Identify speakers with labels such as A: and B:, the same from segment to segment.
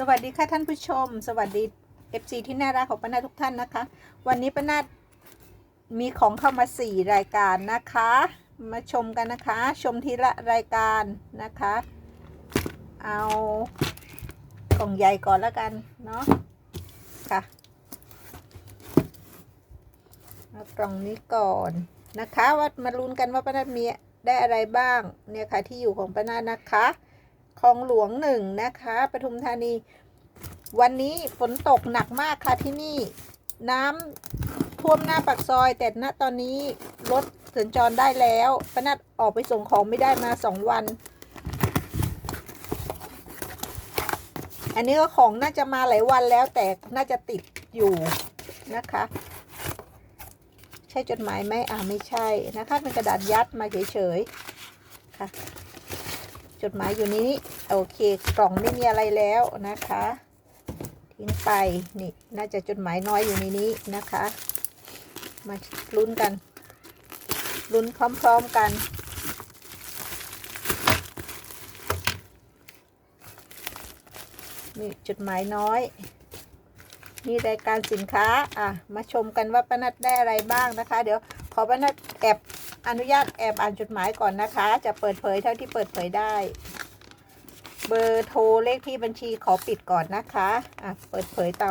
A: สวัสดีค่ะท่านผู้ชม สวัสดี FC ที่น่ารักของป้านาทุกท่านนะคะ วันนี้ป้านามีของเข้ามา 4 รายการนะคะ มาชมกันนะคะ ชมทีละรายการนะคะ เอากล่องใหญ่ก่อนแล้วกันเนาะค่ะเอากล่องนี้ก่อนนะคะว่ามาลุ้นกันว่าป้านามีได้อะไรบ้างเนี่ยค่ะที่อยู่ของป้านานะคะ คลองหลวงหนึ่งนะคะปทุมธานี วันนี้ฝนตกหนักมากค่ะที่นี่ น้ำท่วมหน้าปากซอย แต่ณตอนนี้รถสัญจรได้แล้วปนัดออกไปส่งของไม่ได้มาสองวัน อันนี้ก็ของน่าจะมาหลายวันแล้วแต่น่าจะติดอยู่นะคะใช่จดหมายไหมอ่าไม่ใช่นะคะเป็นกระดาษยัดมาเฉยๆค่ะ จดหมายอยู่นี้ โอเค กล่องไม่มีอะไรแล้วนะคะ ทิ้งไป นี่ น่าจะจดหมายน้อยอยู่ในนี้นะคะ มาลุ้นกัน ลุ้นพร้อมๆกันนี่จดหมายน้อย นี่รายการสินค้า อะ มาชมกันว่าป้านัดได้อะไรบ้างนะคะ เดี๋ยวขอป้านัดแอบ อนุญาตแอบอ่านจดหมายก่อนนะคะ จะเปิดเผยเท่าที่เปิดเผยได้ เบอร์โทรเลขที่บัญชีขอปิดก่อนนะคะอะเปิดเผยต่อ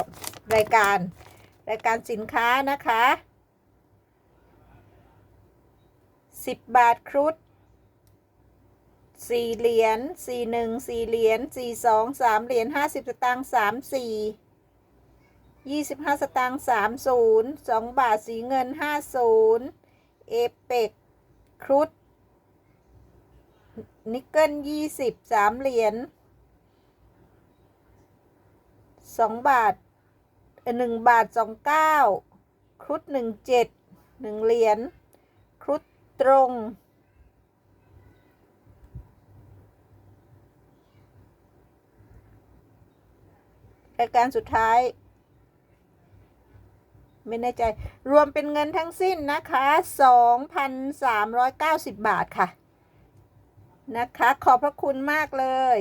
A: รายการ รายการสินค้านะคะสิบบาทครุฑสี่เหรียญสี่หนึ่งสี่เหรียญสี่สองสามเหรียญห้าสิบสตางค์สามสี่ยี่สิบห้าสตางค์สามศูนย์สองบาทสีเงินห้าศูนย์ เอเปกครุฑนิกเกิลยี่สิบสามเหรียญสองบาทหนึ่งบาทสองเก้าครุฑหนึ่งเจ็ดหนึ่งเหรียญครุฑตรงรายการสุดท้าย ไม่แน่ใจ รวมเป็นเงินทั้งสิ้นนะคะ 2,390 บาทค่ะ นะคะ ขอบพระคุณมากเลย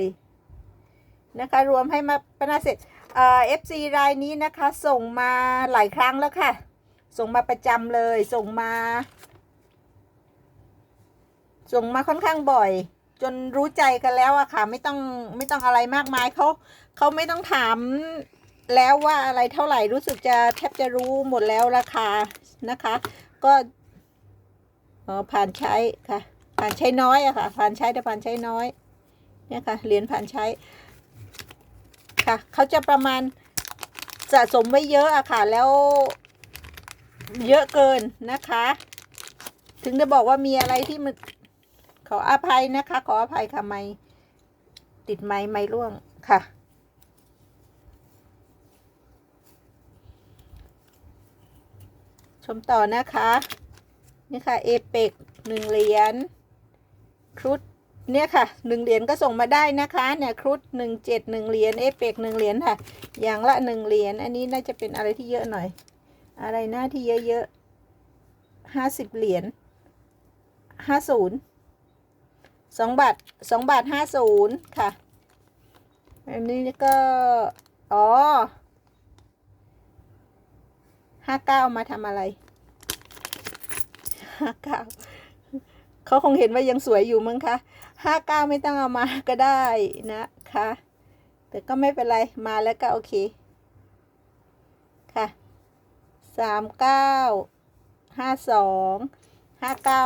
A: นะคะ รวมให้มาปนาเสร็จเอ่อฟซีรายนี้นะคะ ส่งมาหลายครั้งแล้วค่ะ ส่งมาประจำเลย ส่งมา ส่งมาค่อนข้างบ่อยจนรู้ใจกันแล้วอะค่ะ ไม่ต้องไม่ต้องอะไรมากมายเขาเขาไม่ต้องถาม แล้วว่าอะไรเท่าไหร่รู้สึกจะแทบจะรู้หมดแล้วราคานะคะ ก็ผ่านใช้ค่ะ ผ่านใช้น้อยอะค่ะ ผ่านใช้แต่ผ่านใช้น้อยเนี่ยค่ะเหรียญผ่านใช้ค่ะเขาจะประมาณสะสมไว้เยอะอะค่ะ แล้วเยอะเกินนะคะ ถึงจะบอกว่ามีอะไรที่มันขออภัยนะคะ ขออภัยค่ะไม่ติดไม้ไม่ร่วงค่ะ ชมต่อนะคะ นี่ค่ะเอเปกหนึ่งเหรียญครุฑเนี่ยค่ะหนึ่งเหรียญก็ส่งมาได้นะคะเนี่ยครุฑหนึ่งเจ็ดหนึ่งเหรียญเอเปกหนึ่งเหรียญค่ะ อย่างละหนึ่งเหรียญอันนี้น่าจะเป็นอะไรที่เยอะหน่อย อะไรหน้าที่เยอะๆห้าสิบเหรียญห้าศูนย์สองบาทสองบาทห้าศูนย์ค่ะ อันนี้ก็ อ๋อ ห้าเก้ามาทำอะไรห้าเก้าเขาคงเห็นว่ายังสวยอยู่มั้งคะห้าเก้าไม่ต้องเอามาก็ได้นะคะ แต่ก็ไม่เป็นไรมาแล้วก็โอเค ค่ะสามเก้าห้าสองห้าเก้า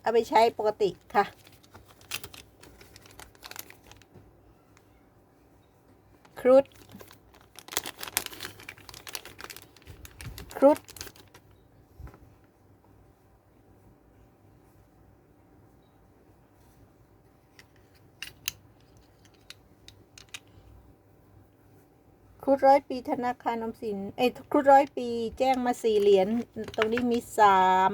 A: เอาไปใช้ปกติค่ะครุฑ รุฑครุฑร้อยปีธนาคารอมสิน เอ้ยครุฑร้อยปีแจ้งมาสี่เหรียญ ตรงนี้มีสาม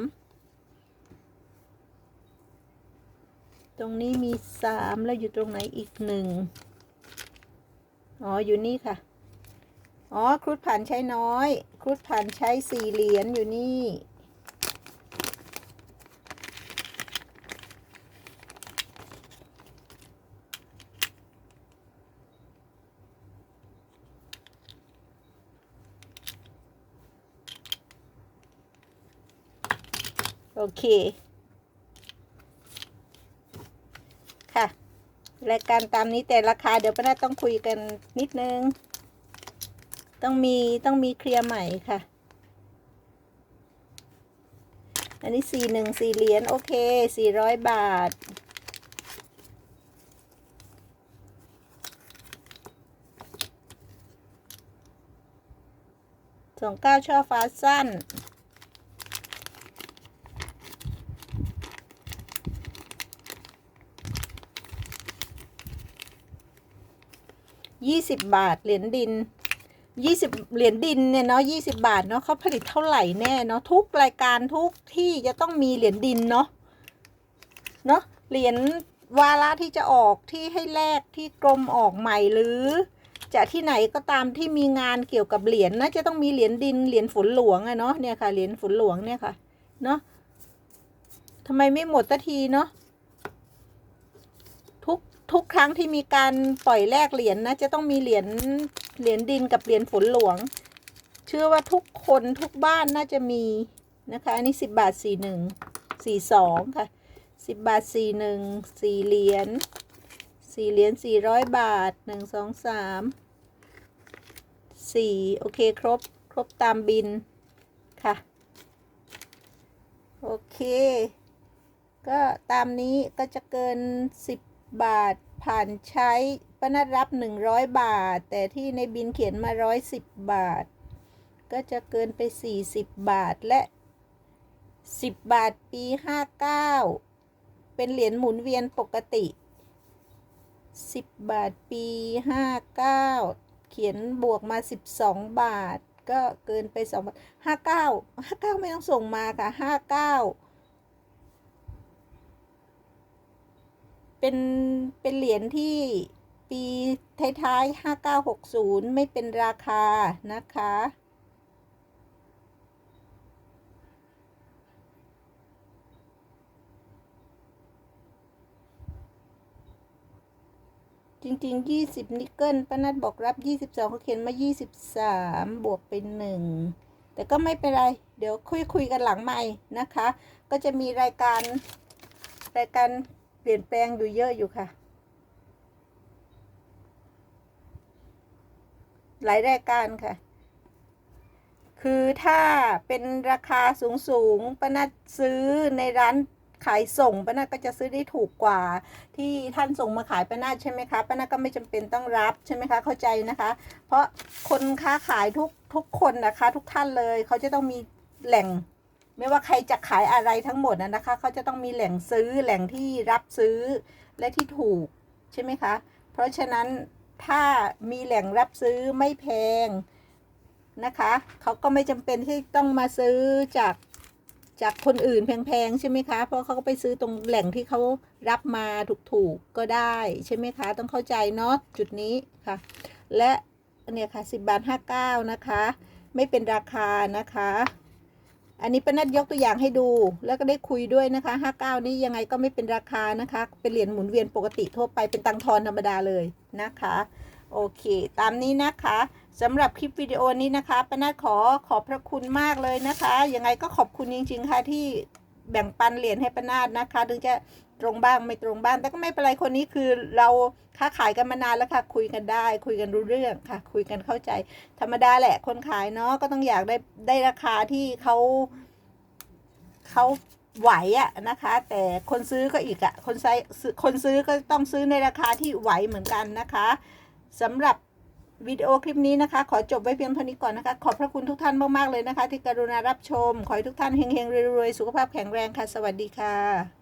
A: ตรงนี้มีสามแล้วอยู่ตรงไหนอีกหนึ่ง อ๋อ อยู่นี่ค่ะ อ๋อครุฑผ่านใช้น้อย ครุฑผ่านใช้สี่เหรียญอยู่นี่ โอเค ค่ะ รายการตามนี้แต่ราคาเดี๋ยวป้าต้องคุยกันนิดนึง ต้องมีต้องมีเคลียร์ใหม่ค่ะ อันนี้สี่หนึ่งสี่เหรียญโอเคสี่ร้อยบาท สองเก้าช่อฟ้าสั้นยี่สิบบาทเหรียญดิน ยี่สิบเหรียญดินเนี่ยเนาะยี่สิบาทเนาะเขาผลิตเท่าไหร่แน่เนาะทุกรายการทุกที่จะต้องมีเหรียญดินเนาะเนาะเหรียญวาระที่จะออกที่ให้แลกที่กรมออกใหม่หรือ จะที่ไหนก็ตามที่มีงานเกี่ยวกับเหรียญนะจะต้องมีเหรียญดินเหรียญฝนหลวงอะเนาะเนี่ยค่ะเหรียญฝนหลวงเนี่ยค่ะเนาะทำไมไม่หมดสักทีเนาะทุกทุกครั้งที่มีการปล่อยแลกเหรียญนะจะต้องมีเหรียญ เหรียญดินกับเหรียญฝนหลวง เชื่อว่าทุกคนทุกบ้านน่าจะมีนะคะ อันนี้สิบบาทสี่หนึ่งสี่สองค่ะสิบบาทสี่หนึ่งสี่เหรียญสี่เหรียญสี่ร้อยบาทหนึ่งสองสามสี่โอเคครบ ครบตามบินค่ะ โอเค ก็ตามนี้ก็จะเกินสิบบาทผ่านใช้ ปนัดรับหนึ่งร้อยบาท แต่ที่ในบินเขียนมาร้อยสิบบาท ก็จะเกินไปสี่สิบบาทและสิบบาทปีห้าเก้าเป็นเหรียญหมุนเวียนปกติสิบบาทปีห้าเก้าเขียนบวกมาสิบสองบาท ก็เกินไปสองบาทห้าเก้าห้าเก้าไม่ต้องส่งมาค่ะห้าเก้าเป็น เป็นเหรียญที่ ปีท้ายๆห้าเก้าหกศูนย์ไม่เป็นราคานะคะ จริงๆ 20 นิกเกิลป้านัดบอกรับ 22เขาเขียนมา 23 บวกเป็น 1 แต่ก็ไม่เป็นไร เดี๋ยวคุยคุยกันหลังใหม่นะคะ ก็จะมีรายการ รายการเปลี่ยนแปลงอยู่เยอะอยู่ค่ะ หลายรายการค่ะ คือถ้าเป็นราคาสูงสูงๆป้านัดซื้อในร้านขายส่งป้านาก็จะซื้อได้ถูกกว่า ที่ท่านส่งมาขายป้านาใช่ไหมคะป้านาก็ไม่จำเป็นต้องรับใช่ไหมคะเข้าใจนะคะ เพราะคนค้าขายทุกทุกคนนะคะ ทุกท่านเลยเขาจะต้องมีแหล่ง ไม่ว่าใครจะขายอะไรทั้งหมดนะนะคะเขาจะต้องมีแหล่งซื้อแหล่งที่รับซื้อและที่ถูกใช่ไหมคะ เพราะฉะนั้น ถ้ามีแหล่งรับซื้อไม่แพงนะคะเขาก็ไม่จำเป็นที่ต้องมาซื้อจากจากคนอื่นแพงๆใช่ไหมคะ เพราะเขาก็ไปซื้อตรงแหล่งที่เขารับมาถูกๆก็ได้ใช่ไหมคะ ต้องเข้าใจเนาะจุดนี้ค่ะ และเนี่ยค่ะสิบบาทห้าเก้านะคะ ไม่เป็นราคานะคะ อันนี้ป้านัดยกตัวอย่างให้ดู แล้วก็ได้คุยด้วยนะคะห้าเก้านี้ยังไงก็ไม่เป็นราคานะคะ เป็นเหรียญหมุนเวียนปกติทั่วไปเป็นตังทอนธรรมดาเลยนะคะ โอเค ตามนี้นะคะสำหรับคลิปวิดีโอนี้นะคะป้านัดขอขอบพระคุณมากเลยนะคะ ยังไงก็ขอบคุณจริงๆค่ะที่ แบ่งปันเหรียญให้ป้านาดนะคะถึงจะตรงบ้างไม่ตรงบ้าง แต่ก็ไม่เป็นไรคนนี้คือเราค้าขายกันมานานแล้วค่ะ คุยกันได้ คุยกันรู้เรื่องค่ะ คุยกันเข้าใจ ธรรมดาแหละ คนขายเนาะก็ต้องอยากได้ได้ราคาที่เขาเขาไหวอะนะคะ แต่คนซื้อก็อีกอะคนใช้คนซื้อก็ต้องซื้อในราคาที่ไหวเหมือนกันนะคะสำหรับ วิดีโอคลิปนี้นะคะ ขอจบไว้เพียงเท่านี้ก่อนนะคะ ขอบพระคุณทุกท่านมาก ๆ เลยนะคะ ที่กรุณารับชม ขอให้ทุกท่านเฮงๆรวยๆ สุขภาพแข็งแรงค่ะ สวัสดีค่ะ